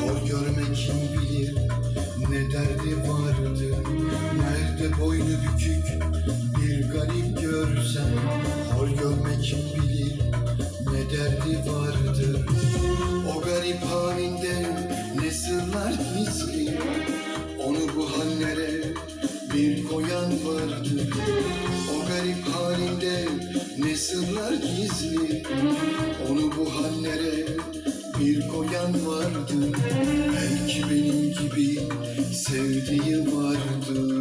Hor görmek kim bilir ne derdi vardı? Nerede boynu bükük bir garip görsen Hor görmek kim bilir ne derdi vardı? O garip halinde ne sırlar gizli Onu bu hallere bir koyan vardı. O garip halinde ne sırlar gizli? Onu bu hallere vardı. Belki benim gibi sevdiği vardı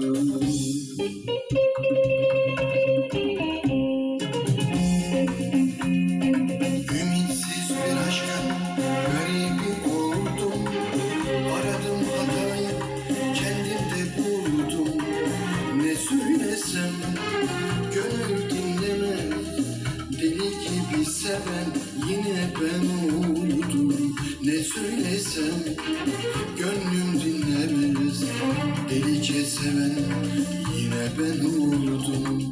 söylesem gönlüm dinlemez. Delice seven yine ben oldum